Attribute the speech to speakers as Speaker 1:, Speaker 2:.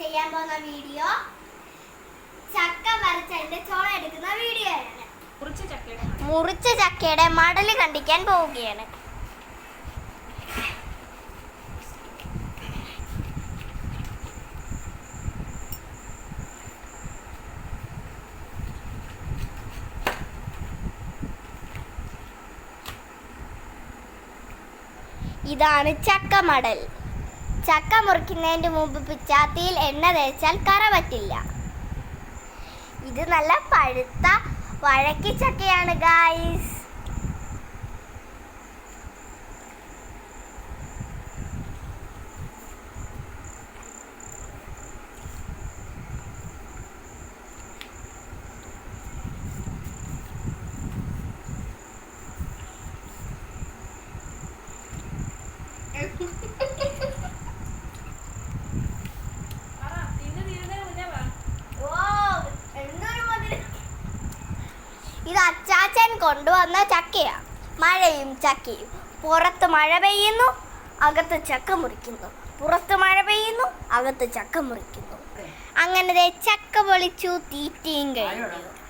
Speaker 1: ചെയ്യാൻ പോകുന്ന വീഡിയോ ചക്ക വരച്ചതിന്റെ ചോള എടുക്കുന്ന വീഡിയോ ആണ് മുറിച്ച ചക്കയുടെ മടൽ കണ്ടിക്കാൻ പോവുകയാണ്. ഇതാണ് ചക്ക മടൽ ചക്ക മുറിക്കുന്നതിന്റെ മുമ്പ് പിച്ചാത്തിയിൽ എണ്ണ തേച്ചാൽ കറ പറ്റില്ല. ഇത് നല്ല പഴുത്ത വഴക്കി ചക്കയാണ് ഗായ്സ്
Speaker 2: പറ
Speaker 1: ഇത് അച്ചാച്ചൻ കൊണ്ടുവന്ന ചക്കയാ. മഴയും ചക്കയും. പുറത്ത് മഴ പെയ്യുന്നു അകത്ത് ചക്ക മുറിക്കുന്നു. പുറത്ത് മഴ പെയ്യുന്നു അകത്ത് ചക്ക മുറിക്കുന്നു. അങ്ങനെ ചക്ക പൊളിച്ചു തീറ്റയും കഴിഞ്ഞു.